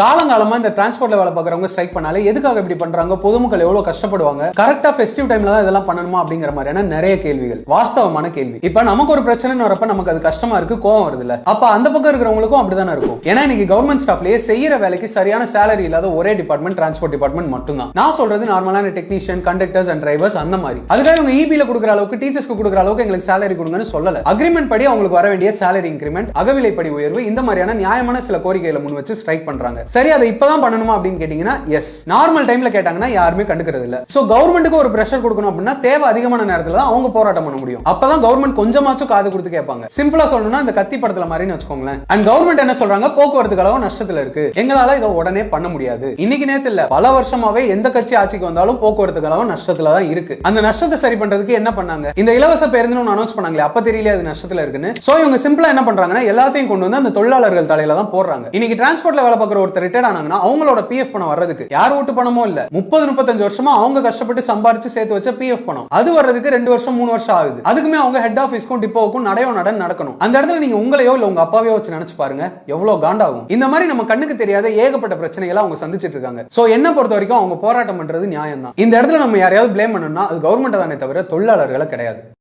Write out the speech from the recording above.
காலங்காலமா இந்த டிரான்ஸ்போர்ட்ல வேலை பார்க்குறவங்க ஸ்ட்ரைக் பண்ணாலே எதுக்காக இப்படி பண்றாங்க? பொதுமக்கள் எவ்வளவு கஷ்டப்படுவாங்க? கரெக்டா ஃபெஸ்டிவ் டைம்ல தான் இதெல்லாம் பண்ணணுமா அப்படிங்கிற மாதிரியான நிறைய கேள்விகள். வாஸ்தவமான கேள்வி. இப்ப நமக்கு ஒரு பிரச்சனைன்னு வரப்ப நமக்கு அது கஷ்டமா இருக்கு கோவம் வருது இல்ல அப்ப அந்த பக்கம் இருக்கிறவங்களுக்கும் அப்படிதானே இருக்கும்? ஏன்னா இன்னைக்கு கவர்மெண்ட் ஸ்டாஃப்லயே செய்யற வேலைக்கு சரியான சேலரி இல்லாத ஒரே டிபார்ட்மெண்ட் டிரான்ஸ்போர்ட் டிபார்ட்மெண்ட் மட்டும்தான். நான் சொல்றது நார்மலான டெக்னீஷியன் கண்டக்டர்ஸ் அண்ட் டிரைவர்ஸ் அந்த மாதிரி. அதுக்காக இவங்க இபில கொடுக்குற அளவுக்கு டீச்சர்ஸ்க்கு கொடுக்குற அளவுக்கு எங்களுக்கு சேலரி கொடுங்கன்னு சொல்லல. அக்ரிமெண்ட் படி அவங்களுக்கு வர வேண்டிய சேலரி இன்கிரிமெண்ட் அகவிலைப்படி உயர்வு இந்த மாதிரியான நியாயமான சில கோரிக்கைகளை முன் வச்சு ஸ்ட்ரைக் பண்றாங்க. சரி அதை இப்பதான் பண்ணணுமா அப்படின்னு கேட்டீங்கன்னா எஸ் நார்மல் டைம்ல கேட்டாங்கன்னா யாருமே கண்டுக்கிறது இல்ல சோ கவர்மெண்ட்டுக்கு ஒரு பிரஷர் கொடுக்கணும் அப்படின்னா தேவை அதிகமான நேரத்துல தான் அவங்க போராட்டம் பண்ண முடியும். அப்பதான் கவர்மெண்ட் கொஞ்சமாச்சும் காது கொடுத்து கேட்பாங்க. சிம்பிளா சொல்லணும்னா இந்த கத்தி படத்துல மாதிரின்னு வச்சுக்கோங்களேன். அண்ட் கவர்மெண்ட் என்ன சொல்றாங்க? போக்குவரத்து கழகம் நஷ்டத்துல இருக்கு. எங்களால இதை உடனே பண்ண முடியாது. இன்னைக்கு நேரத்துல இல்ல பல வருஷமாவே எந்த கட்சி ஆட்சிக்கு வந்தாலும் போக்குவரத்து கழகம் நஷ்டத்துல தான் இருக்கு. அந்த நஷ்டத்தை சரி பண்றதுக்கு என்ன பண்ணாங்க? இந்த இலவச பேருந்து அனௌன்ஸ் பண்ணாங்களே அப்ப தெரியல அது நஷ்டத்துல இருக்குன்னு. சோ இவங்க சிம்பிளா என்ன பண்றாங்கன்னா எல்லாத்தையும் கொண்டு வந்து அந்த தொழிலாளர்கள் தலையில தான் போடுறாங்க. இன்னைக்கு டிரான்ஸ்போர்ட்ல வேலை பார்க்குற ஒருத்தர் ரிட்டையர் ஆனாங்கன்னா அவங்களோட பிஎஃப் பணம் வர்றதுக்கு. யார் ஓட்டு பணமோ இல்ல. முப்பது முப்பத்தஞ்சு வருஷமா அவங்க கஷ்டப்பட்டு சம்பாரிச்சு சேர்த்து வச்ச பிஎஃப் பணம். அது வர்றதுக்கு ரெண்டு வருஷம் மூணு வருஷம் ஆகுது. அதுக்குமே அவங்க ஹெட் ஆஃபீஸ்க்கும் டிப்போவுக்கும் நடையோ நடன் நடக்கணும். அந்த இடத்துல நீங்க உங்களையோ இல்ல உங்க அப்பாவையோ வச்சு நினைச்சு பாருங்க. எவ்வளவு காண்டாகும். இந்த மாதிரி நம்ம கண்ணுக்கு தெரியாத ஏகப்பட்ட பிரச்சனைகளை அவங்க சந்திச்சிட்டு இருக்காங்க. சோ என்ன பொறுத்த வரைக்கும் அவங்க போராட்டம் பண்றது நியாயம் தான் இந்த இடத்துல நம்ம யாரையாவது பிளேம் பண்ணணும்னா அது கவர்மெண்ட் தானே தவிர தொழிலாளர்களை கிடையாது.